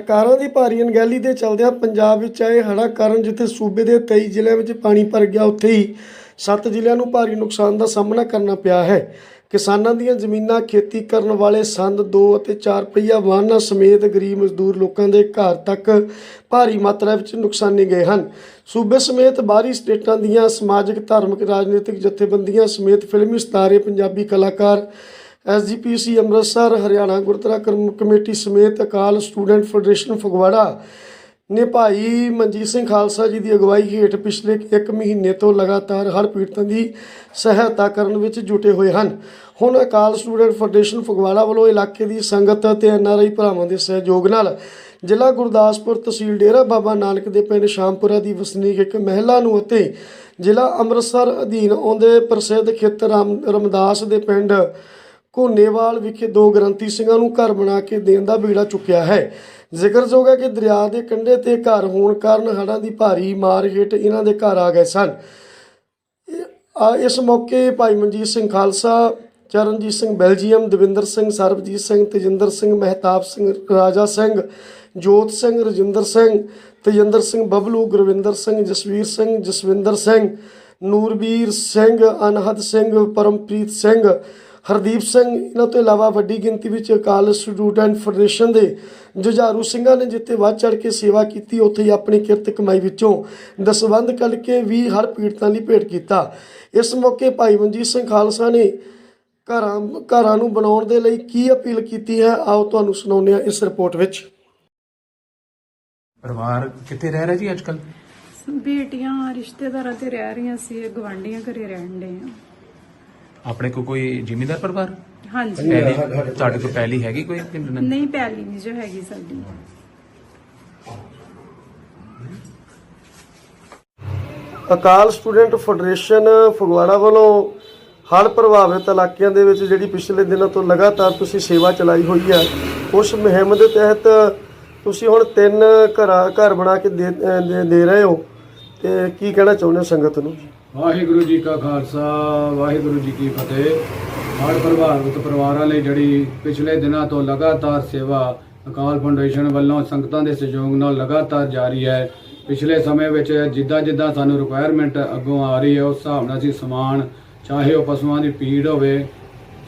ਸਰਕਾਰਾਂ ਦੀ ਭਾਰੀ ਅਣਗਹਿਲੀ ਦੇ ਚਲਦਿਆਂ ਪੰਜਾਬ ਵਿੱਚ ਆਏ ਹੜ੍ਹਾਂ ਕਾਰਨ ਜਿੱਥੇ ਸੂਬੇ ਦੇ 23 ਜ਼ਿਲ੍ਹਿਆਂ ਵਿੱਚ ਪਾਣੀ ਭਰ ਗਿਆ, ਉੱਥੇ ਹੀ 7 ਜ਼ਿਲ੍ਹਿਆਂ ਨੂੰ ਭਾਰੀ ਨੁਕਸਾਨ ਦਾ ਸਾਹਮਣਾ ਕਰਨਾ ਪਿਆ ਹੈ। ਕਿਸਾਨਾਂ ਦੀਆਂ ਜ਼ਮੀਨਾਂ ਖੇਤੀ ਕਰਨ ਵਾਲੇ ਸੰਦ 2 ਅਤੇ 4 ਪਹੀਆ ਵਾਹਨਾਂ ਸਮੇਤ ਗਰੀਬ ਮਜ਼ਦੂਰ ਲੋਕਾਂ ਦੇ ਘਰ ਤੱਕ ਭਾਰੀ ਮਾਤਰਾ ਵਿੱਚ ਨੁਕਸਾਨੇ ਗਏ ਹਨ। ਸੂਬੇ ਸਮੇਤ ਬਾਹਰੀ ਸਟੇਟਾਂ ਦੀਆਂ ਸਮਾਜਿਕ, ਧਾਰਮਿਕ, ਰਾਜਨੀਤਿਕ ਜਥੇਬੰਦੀਆਂ ਸਮੇਤ ਫਿਲਮੀ ਸਿਤਾਰੇ, ਪੰਜਾਬੀ ਕਲਾਕਾਰ ਐਸਜੀਪੀਸੀ ਅੰਮ੍ਰਿਤਸਰ, ਹਰਿਆਣਾ ਗੁਰਦੁਆਰਾ ਕਰਮ ਕਮੇਟੀ ਸਮੇਤ ਅਕਾਲ ਸਟੂਡੈਂਟ ਫੈਡਰੇਸ਼ਨ ਫਗਵਾੜਾ ਨੇ ਭਾਈ ਮਨਜੀਤ ਸਿੰਘ ਖਾਲਸਾ ਜੀ ਦੀ ਅਗਵਾਈ ਹੇਠ ਪਿਛਲੇ 1 ਮਹੀਨੇ ਤੋਂ ਲਗਾਤਾਰ ਹਰ ਪੀੜਤਾਂ ਦੀ ਸਹਾਇਤਾ ਕਰਨ ਵਿੱਚ ਜੁਟੇ ਹੋਏ ਹਨ। ਹੁਣ ਅਕਾਲ ਸਟੂਡੈਂਟ ਫੈਡਰੇਸ਼ਨ ਫਗਵਾੜਾ ਵੱਲੋਂ ਇਲਾਕੇ ਦੀ ਸੰਗਤ ਅਤੇ ਐਨਆਰਆਈ ਭਰਾਵਾਂ ਦੇ ਸਹਿਯੋਗ ਨਾਲ ਜ਼ਿਲ੍ਹਾ ਗੁਰਦਾਸਪੁਰ ਤਹਿਸੀਲ ਡੇਰਾ ਬਾਬਾ ਨਾਨਕ ਦੇ ਪਿੰਡ ਸ਼ਾਮਪੁਰਾ ਦੀ ਵਸਨੀਕ ਇੱਕ ਮਹਿਲਾ ਨੂੰ ਅਤੇ ਜ਼ਿਲ੍ਹਾ ਅੰਮ੍ਰਿਤਸਰ ਅਧੀਨ ਆਉਂਦੇ ਪ੍ਰਸਿੱਧ ਖੇਤਰ ਰਾਮ ਰਮਦਾਸ ਦੇ ਪਿੰਡ ਘੋਨੇਵਾਲ ਵਿਖੇ ਦੋ ਗ੍ਰੰਥੀ ਸਿੰਘਾਂ ਨੂੰ ਘਰ ਬਣਾ ਕੇ ਦੇਣ ਦਾ ਬੀੜਾ ਚੁੱਕਿਆ ਹੈ। ਜ਼ਿਕਰਯੋਗ ਹੈ ਕਿ ਦਰਿਆ ਦੇ ਕੰਢੇ ਤੇ ਘਰ ਹੋਣ ਕਾਰਨ ਹੜ੍ਹਾਂ ਦੀ ਭਾਰੀ ਮਾਰ ਹੇਠ ਇਹਨਾਂ ਦੇ ਘਰ ਆ ਗਏ ਸਨ। ਆ, ਇਸ ਮੌਕੇ ਭਾਈ ਮਨਜੀਤ ਸਿੰਘ ਖਾਲਸਾ, ਚਰਨਜੀਤ ਸਿੰਘ ਬੈਲਜੀਅਮ, ਦਵਿੰਦਰ ਸਿੰਘ, ਸਰਬਜੀਤ ਸਿੰਘ, ਤੇਜਿੰਦਰ ਸਿੰਘ, ਮਹਿਤਾਬ ਸਿੰਘ, ਰਾਜਾ ਸਿੰਘ, ਜੋਤ ਸਿੰਘ, ਰਜਿੰਦਰ ਸਿੰਘ, ਤੇਜਿੰਦਰ ਸਿੰਘ ਬਬਲੂ, ਗੁਰਵਿੰਦਰ ਸਿੰਘ, ਜਸਵੀਰ ਸਿੰਘ, ਜਸਵਿੰਦਰ ਸਿੰਘ, ਨੂਰਬੀਰ ਸਿੰਘ, ਅਨਹਦ ਸਿੰਘ, ਪਰਮਪ੍ਰੀਤ ਸਿੰਘ ਹਰਦੀਪ ਸਿੰਘ ਇਹਨਾਂ ਤੋਂ ਇਲਾਵਾ ਵੱਡੀ ਗਿਣਤੀ ਵਿੱਚ ਅਕਾਲ ਸਟੂਡੈਂਟ ਫੈਡਰੇਸ਼ਨ ਦੇ ਜੁਝਾਰੂ ਸਿੰਘਾਂ ਨੇ ਜਿੱਥੇ ਵੱਧ ਚੜ ਕੇ ਸੇਵਾ ਕੀਤੀ ਉੱਥੇ ਹੀ ਆਪਣੀ ਕਿਰਤ ਕਮਾਈ ਵਿੱਚੋਂ ਦਸਵੰਧ ਕੱਢ ਕੇ ਵੀ ਹਰ ਪੀੜਤਾਂ ਲਈ ਭੇਟ ਕੀਤਾ। ਇਸ ਮੌਕੇ ਭਾਈ ਮਨਜੀਤ ਸਿੰਘ ਖਾਲਸਾ ਨੇ ਘਰਾਂ ਘਰਾਂ ਨੂੰ ਬਣਾਉਣ ਦੇ ਲਈ ਕੀ ਅਪੀਲ ਕੀਤੀ ਹੈ ਆਓ ਤੁਹਾਨੂੰ ਸੁਣਾਉਂਦੇ ਹਾਂ ਇਸ ਰਿਪੋਰਟ ਵਿੱਚ। ਪਰਿਵਾਰ ਕਿੱਥੇ ਰਹਿ ਰਿਹਾ ਜੀ ਅੱਜ ਕੱਲ ਬੇਟੀਆਂ ਰਿਸ਼ਤੇਦਾਰਾਂ ਤੇ ਰਹਿ ਰਹੀਆਂ ਸੀ ਗਵਾਂਢੀਆਂ ਘਰੇ ਰਹਿਣ ਦੇ ਆ। ਆਪਣੇ ਕੋ ਕੋਈ ਜ਼ਿਮੀਂਦਾਰ ਪਰਿਵਾਰ? ਹਾਂਜੀ। ਪਹਿਲੀ ਤੁਹਾਡੇ ਕੋਲ ਪਹਿਲੀ ਹੈਗੀ ਕੋਈ ਕਿ ਨਹੀਂ? ਨਹੀਂ ਪੈਲੀ ਨਹੀਂ ਜੋ ਹੈਗੀ ਸਾਡੀ। ਅਕਾਲ ਸਟੂਡੈਂਟ ਫੈਡਰੇਸ਼ਨ ਫਗਵਾੜਾ ਵੱਲੋਂ ਹੜ੍ਹ ਪ੍ਰਭਾਵਿਤ ਇਲਾਕਿਆਂ ਦੇ ਵਿੱਚ ਜਿਹੜੀ ਪਿਛਲੇ ਦਿਨਾਂ ਤੋਂ ਲਗਾਤਾਰ ਤੁਸੀਂ ਸੇਵਾ ਚਲਾਈ ਹੋਈ ਹੈ ਉਸ ਮੁਹਿੰਮ ਦੇ ਤਹਿਤ ਤੁਸੀਂ ਹੁਣ ਤਿੰਨ ਘਰਾਂ ਘਰ ਬਣਾ ਕੇ ਦੇ ਅਹ ਦੇ- ਦੇ ਰਹੇ ਹੋ। ਤੇ ਕੀ ਕਹਿਣਾ ਚਾਹੁੰਦੇ ਹੋ ਸੰਗਤ ਨੂੰ? ਵਾਹਿਗੁਰੂ ਜੀ ਕਾ ਖਾਲਸਾ, ਵਾਹਿਗੁਰੂ ਜੀ ਕੀ ਫਤਿਹ। ਹਰ ਪ੍ਰਭਾਵਿਤ ਪਰਿਵਾਰਾਂ ਲਈ ਜਿਹੜੀ ਪਿਛਲੇ ਦਿਨਾਂ ਤੋਂ ਲਗਾਤਾਰ ਸੇਵਾ ਅਕਾਲ ਫਾਊਂਡੇਸ਼ਨ ਵੱਲੋਂ ਸੰਗਤਾਂ ਦੇ ਸਹਿਯੋਗ ਨਾਲ ਲਗਾਤਾਰ ਜਾਰੀ ਹੈ। ਪਿਛਲੇ ਸਮੇਂ ਵਿੱਚ ਜਿੱਦਾਂ ਜਿੱਦਾਂ ਸਾਨੂੰ ਰਿਕੁਆਇਰਮੈਂਟ ਅੱਗੋਂ ਆ ਰਹੀ ਹੈ, ਉਸ ਹਿਸਾਬ ਨਾਲ ਅਸੀਂ ਸਮਾਨ, ਚਾਹੇ ਉਹ ਪਸ਼ੂਆਂ ਦੀ ਪੀੜ ਹੋਵੇ,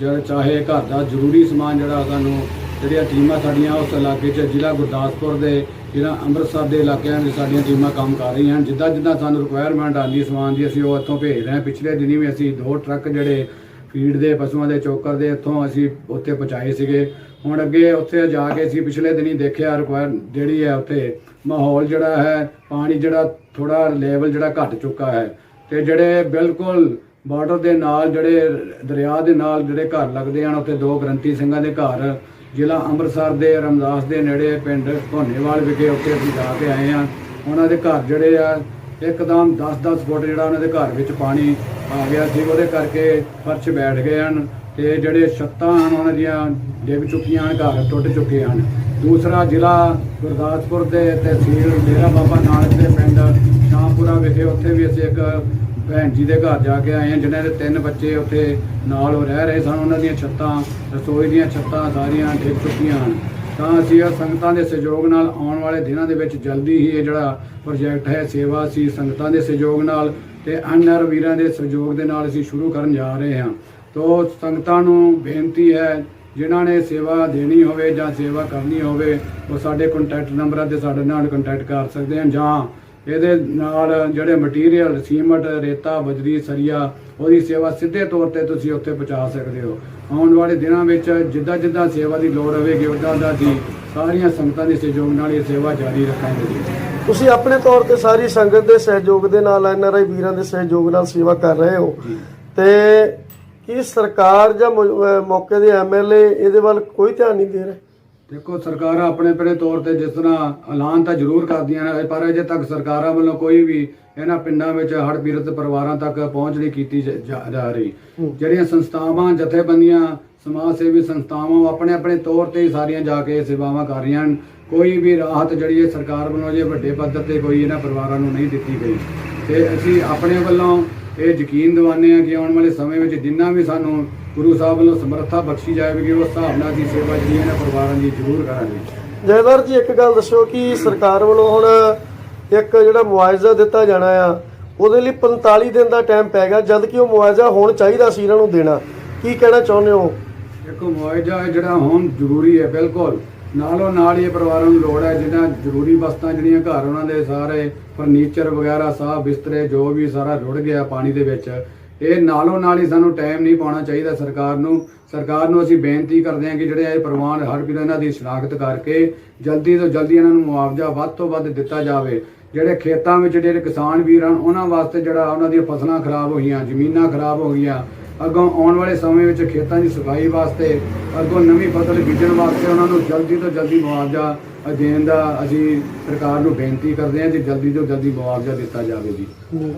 ਜਾਂ ਚਾਹੇ ਘਰ ਦਾ ਜ਼ਰੂਰੀ ਸਮਾਨ ਜਿਹੜਾ ਸਾਨੂੰ ਜਿਹੜੀਆਂ ਟੀਮਾਂ ਸਾਡੀਆਂ ਉਸ ਇਲਾਕੇ 'ਚ ਜ਼ਿਲ੍ਹਾ ਗੁਰਦਾਸਪੁਰ ਦੇ ਜਿਹੜਾ ਅੰਮ੍ਰਿਤਸਰ ਦੇ ਇਲਾਕਿਆਂ ਵਿੱਚ ਸਾਡੀਆਂ ਟੀਮਾਂ ਕੰਮ ਕਰ ਰਹੀਆਂ ਹਨ, ਜਿੱਦਾਂ ਜਿੱਦਾਂ ਸਾਨੂੰ ਰਿਕੁਆਇਰਮੈਂਟ ਆਉਂਦੀ, ਸਮਾਨ ਦੀ, ਅਸੀਂ ਉਹ ਇੱਥੋਂ ਭੇਜ ਰਹੇ ਹਾਂ। ਪਿਛਲੇ ਦਿਨੀ ਵੀ ਅਸੀਂ ਦੋ ਟਰੱਕ ਜਿਹੜੇ ਫੀਡ ਦੇ, ਪਸ਼ੂਆਂ ਦੇ, ਚੋਕਰ ਦੇ ਇੱਥੋਂ ਅਸੀਂ ਉੱਥੇ ਪਹੁੰਚਾਏ ਸੀਗੇ। ਹੁਣ ਅੱਗੇ ਉੱਥੇ ਜਾ ਕੇ ਅਸੀਂ ਪਿਛਲੇ ਦਿਨੀ ਦੇਖਿਆ ਰਿਕੁਆਇਰ ਜਿਹੜੀ ਹੈ ਉੱਥੇ ਮਾਹੌਲ ਜਿਹੜਾ ਹੈ, ਪਾਣੀ ਜਿਹੜਾ ਥੋੜਾ ਲੈਵਲ ਜਿਹੜਾ ਘਟ ਚੁੱਕਾ ਹੈ। ਤੇ ਜਿਹੜੇ ਬਿਲਕੁਲ ਬਾਰਡਰ ਦੇ ਨਾਲ, ਜਿਹੜੇ ਦਰਿਆ ਦੇ ਨਾਲ ਜਿਹੜੇ ਘਰ ਲੱਗਦੇ ਹਨ, ਉੱਥੇ ਦੋ ਗ੍ਰੰਥੀ ਸਿੰਘਾਂ ਦੇ ਘਰ ਜ਼ਿਲ੍ਹਾ ਅੰਮ੍ਰਿਤਸਰ ਦੇ, ਰਮਦਾਸ ਦੇ ਨੇੜੇ ਪਿੰਡ ਧੋਨੇਵਾਲ ਵਿਖੇ ਉੱਥੇ ਅਸੀਂ ਜਾ ਕੇ ਆਏ ਹਾਂ। ਉਹਨਾਂ ਦੇ ਘਰ ਜਿਹੜੇ ਆ, ਇੱਕਦਮ 10-10 ਫੁੱਟ ਜਿਹੜਾ ਉਹਨਾਂ ਦੇ ਘਰ ਵਿੱਚ ਪਾਣੀ ਆ ਗਿਆ ਸੀ। ਉਹਦੇ ਕਰਕੇ ਫਰਸ਼ ਬੈਠ ਗਏ ਹਨ ਤੇ ਜਿਹੜੇ ਛੱਤਾਂ ਹਨ, ਉਹਨਾਂ ਦੀਆਂ ਡਿੱਗ ਚੁੱਕੀਆਂ ਹਨ, ਘਰ ਟੁੱਟ ਚੁੱਕੇ ਹਨ। ਦੂਸਰਾ ਜ਼ਿਲ੍ਹਾ ਗੁਰਦਾਸਪੁਰ ਦੇ ਤਹਿਸੀਲ ਡੇਰਾ ਬਾਬਾ ਨਾਨਕ ਦੇ ਪਿੰਡ ਸ਼ਾਮਪੁਰਾ ਵਿਖੇ, ਉੱਥੇ ਵੀ ਅਸੀਂ ਇੱਕ ਭੈਣ ਜੀ ਦੇ ਘਰ ਜਾ ਕੇ ਆਏ ਹਾਂ ਜਿਨ੍ਹਾਂ ਦੇ ਤਿੰਨ ਬੱਚੇ ਉੱਥੇ ਨਾਲ ਉਹ ਰਹਿ ਰਹੇ ਸਨ, ਉਹਨਾਂ ਦੀਆਂ ਛੱਤਾਂ, ਰਸੋਈ ਦੀਆਂ ਛੱਤਾਂ ਸਾਰੀਆਂ ਡਿੱਗ ਚੁੱਕੀਆਂ ਹਨ। ਤਾਂ ਅਸੀਂ ਆ ਸੰਗਤਾਂ ਦੇ ਸਹਿਯੋਗ ਨਾਲ ਆਉਣ ਵਾਲੇ ਦਿਨਾਂ ਦੇ ਵਿੱਚ ਜਲਦੀ ਹੀ ਇਹ ਜਿਹੜਾ ਪ੍ਰੋਜੈਕਟ ਹੈ, ਸੇਵਾ ਅਸੀਂ ਸੰਗਤਾਂ ਦੇ ਸਹਿਯੋਗ ਨਾਲ ਤੇ ਅਨਰ ਵੀਰਾਂ ਦੇ ਸਹਿਯੋਗ ਦੇ ਨਾਲ ਅਸੀਂ ਸ਼ੁਰੂ ਕਰਨ ਜਾ ਰਹੇ ਹਾਂ। ਤੋ ਸੰਗਤਾਂ ਨੂੰ ਬੇਨਤੀ ਹੈ, ਜਿਨ੍ਹਾਂ ਨੇ ਸੇਵਾ ਦੇਣੀ ਹੋਵੇ ਜਾਂ ਸੇਵਾ ਕਰਨੀ ਹੋਵੇ, ਉਹ ਸਾਡੇ ਕੰਟੈਕਟ ਨੰਬਰਾਂ ਤੇ ਸਾਡੇ ਨਾਲ ਕੰਟੈਕਟ ਕਰ ਸਕਦੇ ਹਨ ਜਾਂ ਇਹਦੇ ਨਾਲ ਜਿਹੜੇ ਮਟੀਰੀਅਲ ਸੀਮਟ ਰੇਤਾ ਬਜਰੀ ਸਰੀਆ ਉਹਦੀ ਸੇਵਾ ਸਿੱਧੇ ਤੌਰ ਤੇ ਤੁਸੀਂ ਉੱਥੇ ਪਹੁੰਚਾ ਸਕਦੇ ਹੋ। ਆਉਣ ਵਾਲੇ ਦਿਨਾਂ ਵਿੱਚ ਜਿੱਦਾਂ ਜਿੱਦਾਂ ਸੇਵਾ ਦੀ ਲੋੜ ਹੋਵੇਗੀ ਉਦਾਂ ਦਾ ਅਸੀਂ ਸਾਰੀਆਂ ਸੰਗਤਾਂ ਦੇ ਸਹਿਯੋਗ ਨਾਲ ਇਹ ਸੇਵਾ ਜਾਰੀ ਰੱਖਾਂਗੇ ਜੀ। ਤੁਸੀਂ ਆਪਣੇ ਤੌਰ ਤੇ ਸਾਰੀ ਸੰਗਤ ਦੇ ਸਹਿਯੋਗ ਦੇ ਨਾਲ ਐਨਆਰਆਈ ਵੀਰਾਂ ਦੇ ਸਹਿਯੋਗ ਨਾਲ ਸੇਵਾ ਕਰ ਰਹੇ ਹੋ। ਤੇ ਕੀ ਸਰਕਾਰ ਜਾਂ ਮੌਕੇ ਦੇ ਐਮਐਲਏ ਇਹਦੇ ਵੱਲ ਕੋਈ ਧਿਆਨ ਨਹੀਂ ਦੇ ਰਹੇ? ਦੇਖੋ ਸਰਕਾਰਾਂ ਆਪਣੇ ਆਪਣੇ ਤੌਰ ਤੇ ਜਿਸ ਤਰ੍ਹਾਂ ਐਲਾਨ ਤਾਂ ਜ਼ਰੂਰ ਕਰਦੀਆਂ ਨੇ ਪਰ ਅਜੇ ਤੱਕ ਸਰਕਾਰਾਂ ਵੱਲੋਂ ਕੋਈ ਵੀ ਇਹਨਾਂ ਪਿੰਡਾਂ ਵਿੱਚ ਹੜ੍ਹ ਪੀੜਤ ਪਰਿਵਾਰਾਂ ਤੱਕ ਪਹੁੰਚ ਨਹੀਂ ਕੀਤੀ ਜ- ਰਹੀ। ਜਿਹੜੀਆਂ ਸੰਸਥਾਵਾਂ ਜਥੇਬੰਦੀਆਂ ਸਮਾਜ ਸੇਵੀ ਸੰਸਥਾਵਾਂ ਆਪਣੇ ਆਪਣੇ ਤੌਰ ਤੇ ਸਾਰੀਆਂ ਜਾ ਕੇ ਸੇਵਾਵਾਂ ਕਰ ਰਹੀਆਂ ਹਨ। ਕੋਈ ਵੀ ਰਾਹਤ ਜਿਹੜੀ ਹੈ ਸਰਕਾਰ ਵੱਲੋਂ ਜੇ ਵੱਡੇ ਪੱਧਰ ਤੇ ਕੋਈ ਇਹਨਾਂ ਪਰਿਵਾਰਾਂ ਨੂੰ ਨਹੀਂ ਦਿੱਤੀ ਗਈ। ਤੇ ਅਸੀਂ ਆਪਣੇ ਵੱਲੋਂ ਇਹ ਯਕੀਨ ਦਿਵਾਉਂਦੇ ਹਾਂ ਕਿ ਆਉਣ ਵਾਲੇ ਸਮੇਂ ਵਿੱਚ ਜਿੰਨਾ ਵੀ ਸਾਨੂੰ ਗੁਰੂ ਸਾਹਿਬ ਵੱਲੋਂ ਸਮਰੱਥਾ ਬਖਸ਼ੀ ਜਾਵੇਗੀ ਉਸ ਹਿਸਾਬ ਨਾਲ ਅਸੀਂ ਸੇਵਾ ਜਿਹੜੀ ਇਹਨਾਂ ਪਰਿਵਾਰਾਂ ਦੀ ਜ਼ਰੂਰ ਕਰਾਂਗੇ। ਜੈਦਰ ਜੀ ਇੱਕ ਗੱਲ ਦੱਸਿਓ ਕਿ ਸਰਕਾਰ ਵੱਲੋਂ ਹੁਣ ਇੱਕ ਜਿਹੜਾ ਮੁਆਵਜ਼ਾ ਦਿੱਤਾ ਜਾਣਾ ਆ ਉਹਦੇ ਲਈ 45 ਦਿਨ ਦਾ ਟਾਈਮ ਪੈ ਗਿਆ ਜਦ ਕਿ ਉਹ ਮੁਆਵਜ਼ਾ ਹੁਣ ਚਾਹੀਦਾ ਸੀ ਇਹਨਾਂ ਨੂੰ ਦੇਣਾ। ਕੀ ਕਹਿਣਾ ਚਾਹੁੰਦੇ ਹੋ? ਇੱਕ ਮੁਆਵਜ਼ਾ ਜਿਹੜਾ ਹੁਣ ਜ਼ਰੂਰੀ ਹੈ ਬਿਲਕੁਲ। ਨਾਲੋਂ ਨਾਲ ਹੀ ਇਹ ਪਰਿਵਾਰਾਂ ਨੂੰ ਲੋੜ ਹੈ ਜਿਹਨਾਂ ਜ਼ਰੂਰੀ ਵਸਤਾਂ ਜਿਹੜੀਆਂ ਘਰ ਉਹਨਾਂ ਦੇ ਸਾਰੇ ਫਰਨੀਚਰ ਵਗੈਰਾ ਸਾਹ ਬਿਸਤਰੇ ਜੋ ਵੀ ਸਾਰਾ ਰੁੜ ਗਿਆ ਪਾਣੀ ਦੇ ਵਿੱਚ ਇਹ ਨਾਲੋਂ ਨਾਲ ਹੀ ਸਾਨੂੰ ਟਾਈਮ ਨਹੀਂ ਪਾਉਣਾ ਚਾਹੀਦਾ ਸਰਕਾਰ ਨੂੰ। ਸਰਕਾਰ ਨੂੰ ਅਸੀਂ ਬੇਨਤੀ ਕਰਦੇ ਹਾਂ ਕਿ ਜਿਹੜੇ ਇਹ ਪਰਿਵਾਰ ਹਰ ਵੀਰ ਇਹਨਾਂ ਦੀ ਸ਼ਨਾਖਤ ਕਰਕੇ ਜਲਦੀ ਤੋਂ ਜਲਦੀ ਇਹਨਾਂ ਨੂੰ ਮੁਆਵਜ਼ਾ ਵੱਧ ਤੋਂ ਵੱਧ ਦਿੱਤਾ ਜਾਵੇ। ਜਿਹੜੇ ਖੇਤਾਂ ਵਿੱਚ ਜਿਹੜੇ ਕਿਸਾਨ ਵੀਰ ਹਨ ਉਹਨਾਂ ਵਾਸਤੇ ਜਿਹੜਾ ਉਹਨਾਂ ਦੀਆਂ ਫਸਲਾਂ ਖਰਾਬ ਹੋਈਆਂ ਜ਼ਮੀਨਾਂ ਖਰਾਬ ਹੋ ਗਈਆਂ ਅੱਗੋਂ ਆਉਣ ਵਾਲੇ ਸਮੇਂ ਵਿੱਚ ਖੇਤਾਂ ਦੀ ਸਫ਼ਾਈ ਵਾਸਤੇ ਅੱਗੋਂ ਨਵੀਂ ਫਸਲ ਬੀਜਣ ਵਾਸਤੇ ਉਹਨਾਂ ਨੂੰ ਜਲਦੀ ਤੋਂ ਜਲਦੀ ਮੁਆਵਜ਼ਾ ਦੇਣ ਦਾ ਅਸੀਂ ਸਰਕਾਰ ਨੂੰ ਬੇਨਤੀ ਕਰਦੇ ਹਾਂ ਕਿ ਜਲਦੀ ਤੋਂ ਜਲਦੀ ਮੁਆਵਜ਼ਾ ਦਿੱਤਾ ਜਾਵੇ ਜੀ।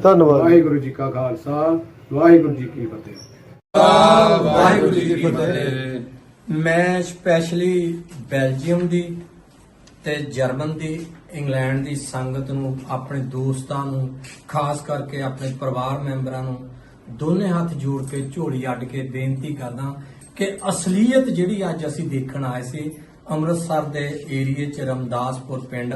ਧੰਨਵਾਦ। ਵਾਹਿਗੁਰੂ ਜੀ ਕਾ ਖਾਲਸਾ। ਵਾਹਿਗੁਰੂ ਜੀ ਕੀ ਫਤਿਹ। ਵਾਹਿਗੁਰੂ ਜੀ ਕੀ ਫਤਿਹ। ਮੈਂ ਸਪੈਸ਼ਲੀ ਬੈਲਜੀਅਮ ਦੀ ਤੇ ਜਰਮਨ ਦੀ, ਇੰਗਲੈਂਡ ਦੀ ਸੰਗਤ ਨੂੰ, ਆਪਣੇ ਦੋਸਤਾਂ ਨੂੰ, ਖਾਸ ਕਰਕੇ ਆਪਣੇ ਪਰਿਵਾਰ ਮੈਂਬਰਾਂ ਨੂੰ ਦੋਨੇ ਹੱਥ ਜੋੜ ਕੇ ਝੋਲੀ ਅੱਡ ਕੇ ਬੇਨਤੀ ਕਰਦਾ ਕਿ ਅਸਲੀਅਤ ਜਿਹੜੀ ਅੱਜ ਅਸੀਂ ਦੇਖਣ ਆਏ ਸੀ, ਅੰਮ੍ਰਿਤਸਰ ਦੇ ਏਰੀਏ ਚ ਰਮਦਾਸਪੁਰ ਪਿੰਡ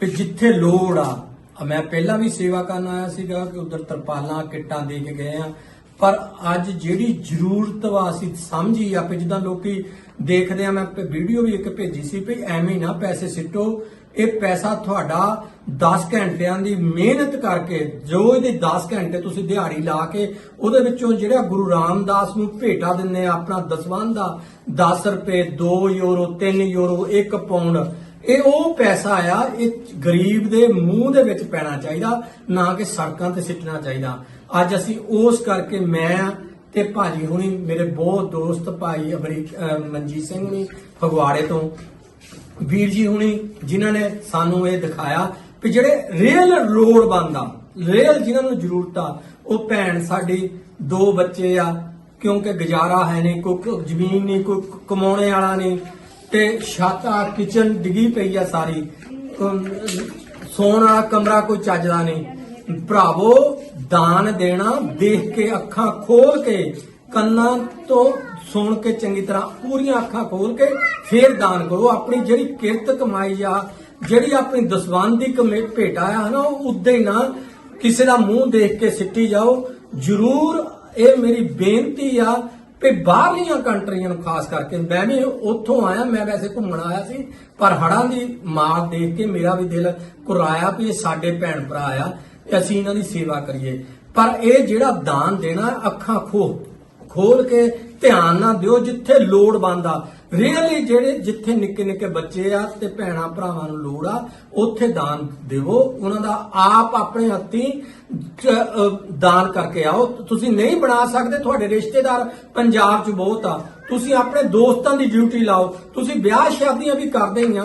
ਕਿ ਜਿੱਥੇ ਲੋੜ ਆ ਆ ਮੈਂ ਪਹਿਲਾਂ ਵੀ ਸੇਵਾ ਕਰਨ ਆਇਆ ਸੀਗਾ ਕਿ ਉਧਰ ਤਰਪਾਲਾਂ, ਕਿੱਟਾਂ ਦੇ ਕੇ ਗਏ ਆ। ਪਰ ਅੱਜ ਜਿਹੜੀ ਜ਼ਰੂਰਤ ਵਾ ਅਸੀਂ ਸਮਝੀ ਆ ਕਿ ਜਿੱਦਾਂ ਲੋਕੀ ਦੇਖਦੇ ਆ, ਮੈਂ ਵੀਡੀਓ ਵੀ ਇੱਕ ਭੇਜੀ ਸੀ ਵੀ ਐਵੇਂ ਨਾ ਪੈਸੇ ਸਿੱਟੋ। ਇਹ ਪੈਸਾ ਤੁਹਾਡਾ 10 ਘੰਟਿਆਂ ਦੀ ਮਿਹਨਤ ਕਰਕੇ, ਜੋ ਇਹਦੇ 10 ਘੰਟੇ ਤੁਸੀਂ ਦਿਹਾੜੀ ਲਾ ਕੇ, ਉਹਦੇ ਵਿੱਚੋਂ ਜਿਹੜਾ ਗੁਰੂ ਰਾਮਦਾਸ ਨੂੰ ਭੇਟਾ ਦਿੰਨੇ ਆ, ਆਪਣਾ ਦਸਵੰਧ ਦਾ 10 ਰੁਪਏ 2 ਯੂਰੋ 3 ਯੂਰੋ 1 ਪਾਉਂਡ ਇਹ ਉਹ ਪੈਸਾ ਆ, ਇਹ ਗਰੀਬ ਦੇ ਮੂੰਹ ਦੇ ਵਿੱਚ ਪੈਣਾ ਚਾਹੀਦਾ, ਨਾ ਕਿ ਸੜਕਾਂ ਤੇ ਸਿੱਟਣਾ ਚਾਹੀਦਾ। ਅੱਜ ਅਸੀਂ ਉਸ ਕਰਕੇ ਮੈਂ ਤੇ ਭਾਜੀ ਹੁਣੀ, ਮੇਰੇ ਬਹੁਤ ਦੋਸਤ ਭਾਈ ਅਮਰੀਕ ਮਨਜੀਤ ਸਿੰਘ ਹੁਣੀ, ਫਗਵਾੜੇ ਤੋਂ, ਵੀਰ ਜੀ ਹੁਣੀ, ਜਿਨ੍ਹਾਂ ਨੇ ਸਾਨੂੰ ਇਹ ਦਿਖਾਇਆ ਕਿ ਜਿਹੜੇ ਰੀਅਲ ਲੋੜ ਬੰਦਾ ਰੇਲ ਜਿਨ੍ਹਾਂ ਨੂੰ ਜ਼ਰੂਰਤ ਆ, ਉਹ ਭੈਣ ਸਾਡੀ ਦੋ ਬੱਚੇ ਆ, ਕਿਉਂਕਿ ਗੁਜ਼ਾਰਾ ਹੈ ਨਹੀਂ, ਕੋਈ ਜ਼ਮੀਨ ਨਹੀਂ, ਕੋਈ ਕਮਾਉਣੇ ਵਾਲਾ ਨਹੀਂ। ਤੇ ਛੱਤ ਆ ਕਿਚਨ ਡਿੱਗੀ ਪਈ ਆ ਸਾਰੀ। ਅਮ, ਸੌਣ ਵਾਲਾ ਕਮਰਾ ਕੋਈ ਚੱਜਦਾ ਨਹੀਂ। ਭਰਾਵੋ ਦਾਨ ਦੇਣਾ ਦੇਖ ਕੇ ਅੱਖਾਂ ਖੋਲ ਕੇ ਕੰਨਾਂ ਤੋਂ ਸੁਣ ਕੇ ਚੰਗੀ ਤਰ੍ਹਾਂ ਪੂਰੀਆਂ ਅੱਖਾਂ ਖੋਲ ਕੇ ਫੇਰ ਦਾਨ ਕਰੋ। ਆਪਣੀ ਜਿਹੜੀ ਕਿਰਤ ਕਮਾਈ ਆ ਜਿਹੜੀ ਆਪਣੀ ਦਸਵੰਦ ਦੀ ਕਮੇ ਭੇਟਾ ਆ ਹਨਾ ਉਹ ਉਦਾਂ ਹੀ ਨਾ ਕਿਸੇ ਦਾ ਮੂੰਹ ਦੇਖ ਕੇ ਸਿੱਟੀ ਜਾਓ। ਜ਼ਰੂਰ ਇਹ ਮੇਰੀ ਬੇਨਤੀ ਆ ਕਿ ਬਾਹਰਲੀਆਂ ਕੰਟਰੀਆਂ ਨੂੰ ਖਾਸ ਕਰਕੇ ਮੈਂ ਵੀ ਉੱਥੋਂ ਆਇਆ, ਮੈਂ ਵੈਸੇ ਘੁੰਮਣ ਆਇਆ ਸੀ, ਪਰ ਹੜਾਂ ਦੀ ਮਾਰ ਦੇਖ ਕੇ ਮੇਰਾ ਵੀ ਦਿਲ ਕੁਰਾਇਆ ਵੀ ਇਹ ਸਾਡੇ ਭੈਣ ਭਰਾ ਆ ਤੇ ਅਸੀਂ ਇਹਨਾਂ ਦੀ ਸੇਵਾ ਕਰੀਏ। ਪਰ ਇਹ ਜਿਹੜਾ ਦਾਨ ਦੇਣਾ, ਅੱਖਾਂ ਖੋਲ ਖੋਲ ਕੇ ਧਿਆਨ ਨਾਲ ਦਿਓ, ਜਿੱਥੇ ਲੋੜ ਬੰਦਾ ਰੀਅਲੀ ਜਿਹੜੇ ਜਿੱਥੇ ਨਿੱਕੇ ਨਿੱਕੇ ਬੱਚੇ ਆ ਤੇ ਭੈਣਾ ਭਰਾਵਾਂ ਨੂੰ ਲੋੜ ਆ, ਉੱਥੇ ਦਾਨ ਦਿਵੋ। ਉਹਨਾਂ ਦਾ ਆਪ ਆਪਣੇ ਹੱਥੀ ਦਾਨ ਕਰਕੇ ਆਓ। ਤੁਸੀਂ ਨਹੀਂ ਬਣਾ ਸਕਦੇ, ਤੁਹਾਡੇ ਰਿਸ਼ਤੇਦਾਰ ਪੰਜਾਬ 'ਚ ਬਹੁਤ ਆ। ਤੁਸੀਂ ਆਪਣੇ ਦੋਸਤਾਂ ਦੀ ਡਿਊਟੀ ਲਾਓ। ਤੁਸੀਂ ਵਿਆਹ ਸ਼ਾਦੀਆਂ ਵੀ ਕਰਦੇ ਹੀ ਆ।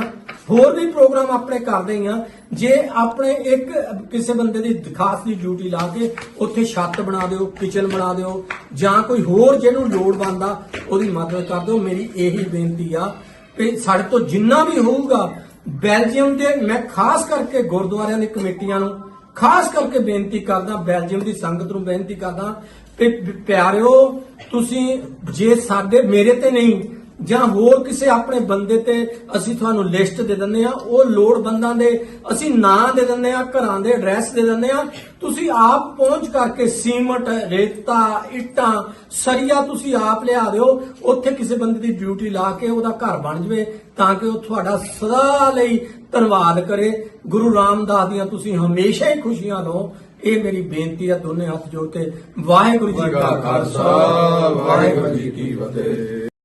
ਹੋਰ ਵੀ ਪ੍ਰੋਗਰਾਮ ਆਪਣੇ ਕਰਦੇ ਹੀ ਆ। ਜੇ ਆਪਣੇ ਇੱਕ ਕਿਸੇ ਬੰਦੇ ਦੀ ਖਾਸ ਦੀ ਡਿਊਟੀ ਲਾ ਕੇ ਉੱਥੇ ਛੱਤ ਬਣਾ ਦਿਓ ਕਿਚਨ ਬਣਾ ਦਿਓ, ਜਾਂ ਕੋਈ ਹੋਰ ਜਿਹਨੂੰ ਲੋੜ ਬੰਦਾ ਉਹਦੀ ਮਦਦ ਕਰ ਦਿਓ। ਮੇਰੀ ਇਹੀ ਬੇਨਤੀ ਆ ਕਿ ਸਾਡੇ ਤੋਂ ਜਿੰਨਾ ਵੀ ਹੋਊਗਾ, ਬੈਲਜੀਅਮ ਦੇ ਮੈਂ ਖਾਸ ਕਰਕੇ ਗੁਰਦੁਆਰਿਆਂ ਦੀ ਕਮੇਟੀਆਂ ਨੂੰ ਖਾਸ ਕਰਕੇ ਬੇਨਤੀ ਕਰਦਾ, ਬੈਲਜੀਅਮ ਦੀ ਸੰਗਤ ਨੂੰ ਬੇਨਤੀ ਕਰਦਾ ਕਿ ਪ- ਪਿਆਰਿਓ, ਤੁਸੀਂ ਜੇ ਸਾਡੇ, ਮੇਰੇ ਤੇ ਨਹੀਂ ਜਾਂ ਹੋਰ ਕਿਸੇ ਆਪਣੇ ਬੰਦੇ ਤੇ ਅਸੀਂ ਤੁਹਾਨੂੰ ਲਿਸਟ ਦੇ ਦਿੰਦੇ ਆ ਉਹ ਲੋੜਵੰਦਾਂ ਦੇ ਅਸੀਂ ਨਾਂ ਦੇ ਦਿੰਦੇ ਆ ਘਰਾਂ ਦੇ ਐਡਰੈਸ ਦੇ ਦਿੰਦੇ ਆ ਤੁਸੀਂ ਆਪ ਪਹੁੰਚ ਕਰਕੇ ਸੀਮਟ, ਰੇਤਾ, ਇੱਟਾਂ, ਸਰੀਆ ਤੁਸੀਂ ਆਪ ਲਿਆ ਦਿਓ, ਉੱਥੇ ਕਿਸੇ ਬੰਦੇ ਦੀ ਡਿਊਟੀ ਲਾ ਕੇ ਉਹਦਾ ਘਰ ਬਣ ਜਵੇ, ਤਾਂ ਕਿ ਉਹ ਤੁਹਾਡਾ ਸਦਾ ਲਈ ਧੰਨਵਾਦ ਕਰੇ। ਗੁਰੂ ਰਾਮਦਾਸ ਦੀਆਂ ਤੁਸੀਂ ਹਮੇਸ਼ਾ ਹੀ ਖੁਸ਼ੀਆਂ ਲਓ ਇਹ ਮੇਰੀ ਬੇਨਤੀ ਹੈ, ਦੋਨੇ ਹੱਥ ਜੋੜ ਕੇ, ਵਾਹਿਗੁਰੂ ਜੀ ਕਾ ਖਾਲਸਾ, ਵਾਹਿਗੁਰੂ ਜੀ ਕੀ ਫਤਿਹ।